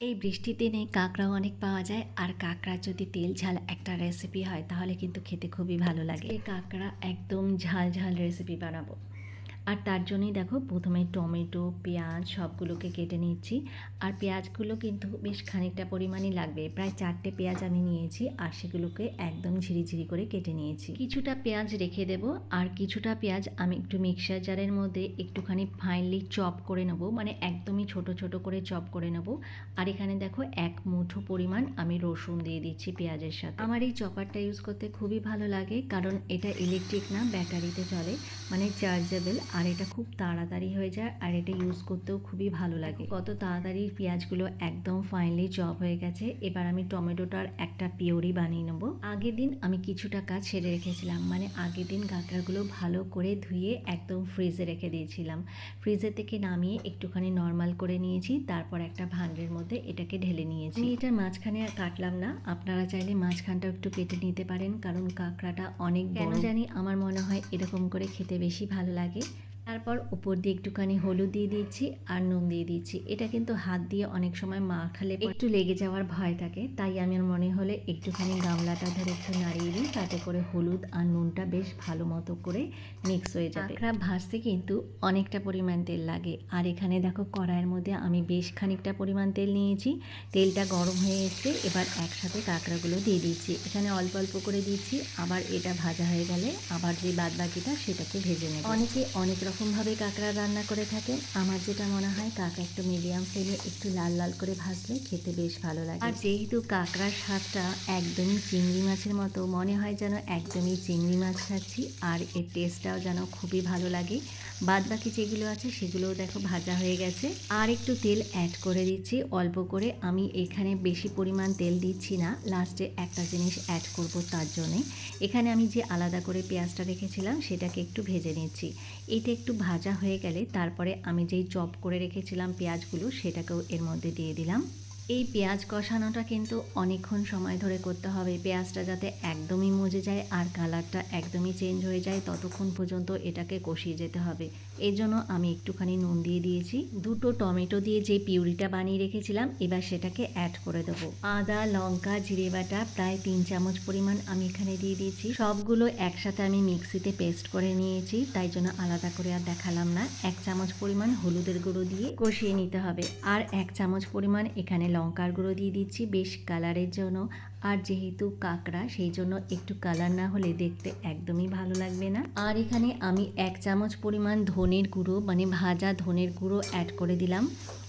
এই বৃষ্টির দিনে কাঁকড়াও অনেক পাওয়া যায়, আর কাঁকড়া যদি তেল ঝাল একটা রেসিপি হয়, তাহলে কিন্তু খেতে খুবই ভালো লাগে। কাঁকড়া একদম ঝাল ঝাল রেসিপি বানাবো। আর তার জন্যই দেখো প্রথমে টমেটো, পেঁয়াজ সবগুলোকে কেটে নিচ্ছি। আর পেঁয়াজগুলো কিন্তু বেশ খানিকটা পরিমাণই লাগবে। প্রায় চারটে পেঁয়াজ আমি নিয়েছি আর সেগুলোকে একদম ঝিরিঝিরি করে কেটে নিয়েছি। কিছুটা পেঁয়াজ রেখে দেব আর কিছুটা পেঁয়াজ আমি একটু মিক্সার জারের মধ্যে একটুখানি ফাইনলি চপ করে নেব। মানে একদমই ছোট ছোট করে চপ করে নেব। আর এখানে দেখো এক মুঠো পরিমাণ আমি রসুন দিয়ে দিচ্ছি পেঁয়াজের সাথে। আমার এই চপারটা ইউজ করতে খুবই ভালো লাগে কারণ এটা ইলেকট্রিক না, ব্যাটারিতে চলে। মানে চার্জেবল আর এটা খুব তাড়াতাড়ি হয়ে যায় আর এটা ইউজ করতেও খুবই ভালো লাগে। কত তাড়াতাড়ি পেঁয়াজগুলো একদম ফাইনালি চপ হয়ে গেছে। এবার আমি টমেটোটার একটা পিওরি বানিয়ে নেব। আগের দিন আমি কিছুটা কাজ সেরে রেখেছিলাম। মানে আগের দিন কাঁকড়াগুলো ভালো করে ধুয়ে একদম ফ্রিজে রেখে দিয়েছিলাম। ফ্রিজের থেকে নামিয়ে একটুখানি নর্মাল করে নিয়েছি। তারপর একটা ভাণ্ডের মধ্যে এটাকে ঢেলে নিয়েছি। আমি এটার মাঝখানে আর কাটলাম না। আপনারা চাইলে মাঝখানটা একটু কেটে নিতে পারেন। কারণ কাঁকড়াটা অনেক কেন জানি আমার মনে হয় এরকম করে খেতে বেশি ভালো লাগে। তারপর উপর দিয়ে একটুখানি হলুদ দিয়ে দিচ্ছি আর নুন দিয়ে দিচ্ছি। এটা কিন্তু হাত দিয়ে অনেক সময় মাখালে একটু লেগে যাওয়ার ভয় থাকে। তাই আমার মনে হলে একটুখানি গামলাটা ধরে একটু নাড়িয়ে দিই, তাতে করে হলুদ আর নুনটা বেশ ভালো মতো করে মিক্স হয়ে যাবে। কাঁকড়া ভাজতে কিন্তু অনেকটা পরিমাণ তেল লাগে। আর এখানে দেখো কড়াইয়ের মধ্যে আমি বেশ খানিকটা পরিমাণ তেল নিয়েছি। তেলটা গরম হয়ে এসছে, এবার একসাথে কাঁকড়াগুলো দিয়ে দিচ্ছি। এখানে অল্প অল্প করে দিয়েছি আবার এটা ভাজা হয়ে গেলে আবার যে বাদ বাকিটা সেটাকে ভেজে নেব। অনেকে অনেক রকমভাবে কাঁকড়া রান্না করে থাকেন। আমার যেটা মনে হয়, কাঁকড়া একটু মিডিয়াম ফ্লেমে একটু লাল লাল করে ভাজলে খেতে বেশ ভালো লাগে। আর যেহেতু কাঁকড়ার স্বাদটা একদমই চিংড়ি মাছের মতো, মনে হয় যেন একদমই চিংড়ি মাছ খাচ্ছি আর এর টেস্টটাও যেন খুবই ভালো লাগে। বাদ বাকি যেগুলো আছে, সেগুলোও দেখো ভাজা হয়ে গেছে। আর একটু তেল অ্যাড করে দিচ্ছি, অল্প করে। আমি এখানে বেশি পরিমাণ তেল দিচ্ছি না লাস্টে একটা জিনিস অ্যাড করব তার জন্যে। এখানে আমি যে আলাদা করে পেঁয়াজটা রেখেছিলাম, সেটাকে একটু ভেজে নিচ্ছি। এটা একটু ভাজা হয়ে গেলে তারপরে আমি যেই চপ করে রেখেছিলাম পেঁয়াজগুলো সেটাকেও এর মধ্যে দিয়ে দিলাম। এই পেঁয়াজ কষানোটা কিন্তু অনেকক্ষণ সময় ধরে করতে হবে। পেঁয়াজটা যাতে একদমই মজে যায় আর কালারটা একদমই চেঞ্জ হয়ে যায় ততক্ষণ পর্যন্ত এটাকে কষিয়ে যেতে হবে। এই জন্য আমি একটুখানি নুন দিয়ে দিয়েছি। দুটো টমেটো দিয়ে যে পিউরিটা বানিয়ে রেখেছিলাম, এবার সেটাকে অ্যাড করে দেবো। আদা, লঙ্কা, জিরে বাটা, প্রায় তিন চামচ পরিমাণ আমি এখানে দিয়ে দিয়েছি। সবগুলো একসাথে আমি মিক্সিতে পেস্ট করে নিয়েছি, তাই জন্য আলাদা করে আর দেখালাম না। এক চামচ পরিমাণ হলুদের গুঁড়ো দিয়ে কষিয়ে নিতে হবে। আর এক চামচ পরিমাণ এখানে লঙ্কার গুঁড়ো দিয়ে দিচ্ছি, বেশ কালারের জন্য। আর যেহেতু কাঁকড়া, সেই জন্য একটু কালার না হলে দেখতে একদমই ভালো লাগবে না। আর এখানে আমি এক চামচ পরিমাণ ধনের গুঁড়ো মানে ভাজা ধনের গুঁড়ো অ্যাড করে দিলাম।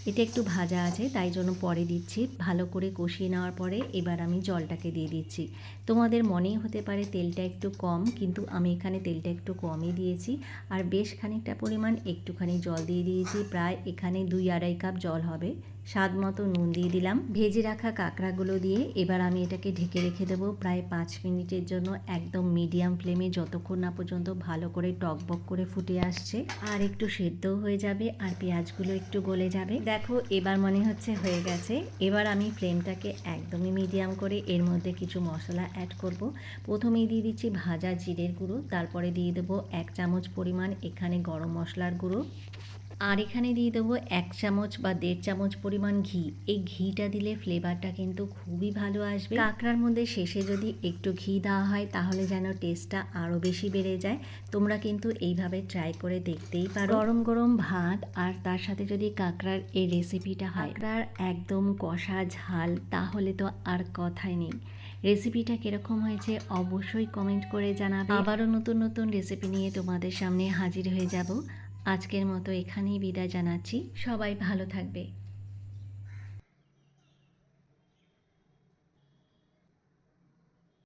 এটা একটু ভাজা আছে, তাই জন্য পরে দিচ্ছি। ভালো করে কষিয়ে নেওয়ার পরে এবার আমি জলটাকে দিয়ে দিচ্ছি। তোমাদের মনেই হতে পারে তেলটা একটু কম, কিন্তু আমি এখানে তেলটা একটু কমই দিয়েছি। আর বেশ খানিকটা পরিমাণ একটুখানি জল দিয়ে দিয়েছি, প্রায় এখানে দুই আড়াই কাপ জল হবে। স্বাদ মতো নুন দিয়ে দিলাম। ভেজে রাখা কাঁকড়াগুলো দিয়ে এবার আমি এটাকে ঢেকে রেখে দেবো প্রায় পাঁচ মিনিটের জন্য একদম মিডিয়াম ফ্লেমে যতক্ষণ না পর্যন্ত ভালো করে টকবক করে ফুটে আসছে। আর একটু সেদ্ধও হয়ে যাবে আর পেঁয়াজগুলো একটু গলে যাবে। দেখো এবার মনে হচ্ছে হয়ে গেছে। এবার আমি ফ্লেমটাকে একদমই মিডিয়াম করে এর মধ্যে কিছু মশলা অ্যাড করব। প্রথমেই দিয়ে দিচ্ছি ভাজা জিরের গুঁড়ো, তারপরে দিয়ে দেবো এক চামচ পরিমাণ এখানে গরম মশলার গুঁড়ো। আর এখানে দিয়ে দেবো এক চামচ বা দেড় চামচ পরিমাণ ঘি। এই ঘিটা দিলে ফ্লেভারটা কিন্তু খুবই ভালো আসবে। কাঁকড়ার মধ্যে শেষে যদি একটু ঘি দেওয়া হয়, তাহলে যেন টেস্টটা আরও বেশি বেড়ে যায়। তোমরা কিন্তু এইভাবে ট্রাই করে দেখতেই পারো। গরম গরম ভাত আর তার সাথে যদি কাঁকড়ার এই রেসিপিটা হয়। কাঁকড়ার একদম কষা ঝাল, তাহলে তো আর কথাই নেই। রেসিপিটা কীরকম হয়েছে অবশ্যই কমেন্ট করে জানাবে। আবারও নতুন নতুন রেসিপি নিয়ে তোমাদের সামনে হাজির হয়ে যাব। আজকের মতো এখানেই বিদায় জানাচ্ছি। সবাই ভালো থাকবে।